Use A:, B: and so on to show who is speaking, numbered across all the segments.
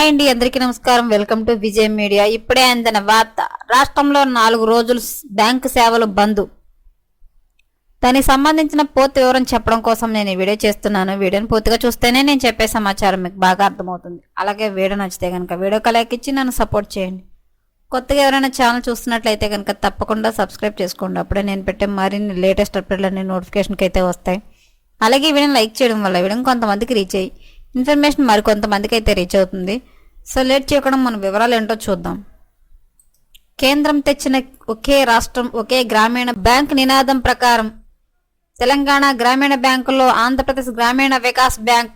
A: Hi అండి అందరికీ నమస్కారం. Welcome to Vijay media. ఇప్పుడే అందిన వార్త. రాష్ట్రంలో నాలుగు రోజులు బ్యాంకు సేవలు బంద్. దానికి సంబంధించిన పూర్తి వివరం చెప్పడం కోసం నేను ఈ వీడియో చేస్తున్నాను. వీడియోని పూర్తిగా చూస్తేనే నేను చెప్పే సమాచారం మీకు బాగా అర్థమవుతుంది. అలాగే వీడియో నచ్చితే కనుక వీడియో కలెక్ట్ ఇచ్చి నన్ను సపోర్ట్ చేయండి. కొత్తగా ఎవరైనా ఛానల్ చూస్తున్నట్లయితే కనుక తప్పకుండా సబ్స్క్రైబ్ చేసుకోండి. అప్పుడే నేను పెట్టే మరిన్ని లేటెస్ట్ అప్డేట్లన్నీ నోటిఫికేషన్కి అయితే వస్తాయి. అలాగే వీడియోని లైక్ చేయడం వల్ల వీడియో కొంతమందికి రీచ్ అయ్యి ఇన్ఫర్మేషన్ మరికొంతమందికి అయితే రీచ్ అవుతుంది. సో లేట్ చేయకుండా మన వివరాలు ఏంటో చూద్దాం. కేంద్రం తెచ్చిన ఒకే రాష్ట్రం ఒకే గ్రామీణ బ్యాంక్ నినాదం ప్రకారం తెలంగాణ గ్రామీణ బ్యాంకులో ఆంధ్రప్రదేశ్ గ్రామీణ వికాస్ బ్యాంక్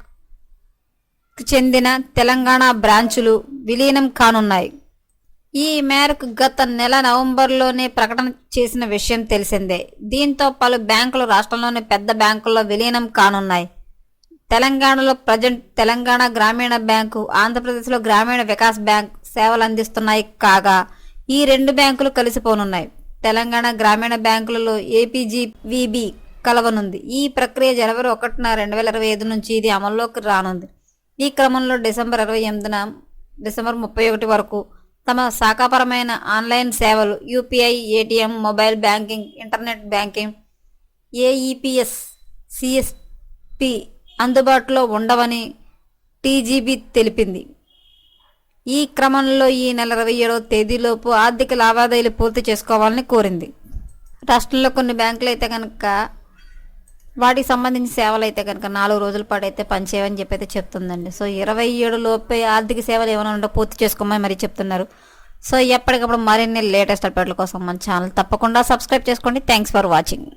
A: చెందిన తెలంగాణ బ్రాంచులు విలీనం కానున్నాయి. ఈ మేరకు గత నెల నవంబర్లోనే ప్రకటన చేసిన విషయం తెలిసిందే. దీంతో పలు బ్యాంకులు రాష్ట్రంలోని పెద్ద బ్యాంకుల్లో విలీనం కానున్నాయి. తెలంగాణలో ప్రజెంట్ తెలంగాణ గ్రామీణ బ్యాంకు ఆంధ్రప్రదేశ్లో గ్రామీణ వికాస్ బ్యాంక్ సేవలు అందిస్తున్నాయి కాగా ఈ రెండు బ్యాంకులు కలిసిపోనున్నాయి. తెలంగాణ గ్రామీణ బ్యాంకులలో ఏపీజీవీబీ కలవనుంది. ఈ ప్రక్రియ జనవరి ఒకటిన రెండు వేల ఇరవై ఐదు నుంచి ఇది అమల్లోకి రానుంది. ఈ క్రమంలో డిసెంబర్ ఇరవై ఎనిమిదిన డిసెంబర్ ముప్పై ఒకటి వరకు తమ శాఖాపరమైన ఆన్లైన్ సేవలు UPI ATM mobile banking internet banking AEPS CSP అందుబాటులో ఉండవని టీజీబీ తెలిపింది. ఈ క్రమంలో ఈ నెల ఇరవై ఏడవ తేదీలోపు ఆర్థిక లావాదేవీలు పూర్తి చేసుకోవాలని కోరింది. రాష్ట్రంలో కొన్ని బ్యాంకులు అయితే కనుక వాటికి సంబంధించిన సేవలు అయితే కనుక నాలుగు రోజుల పాటు అయితే పనిచేయమని చెప్పి అయితే చెప్తుందండి. సో ఇరవై ఏడు లోపే ఆర్థిక సేవలు ఏమైనా ఉంటే పూర్తి చేసుకోమని మరీ చెప్తున్నారు. సో ఎప్పటికప్పుడు మరిన్ని లేటెస్ట్ అప్డేట్ల కోసం మన ఛానల్ తప్పకుండా సబ్స్క్రైబ్ చేసుకోండి. Thanks for watching.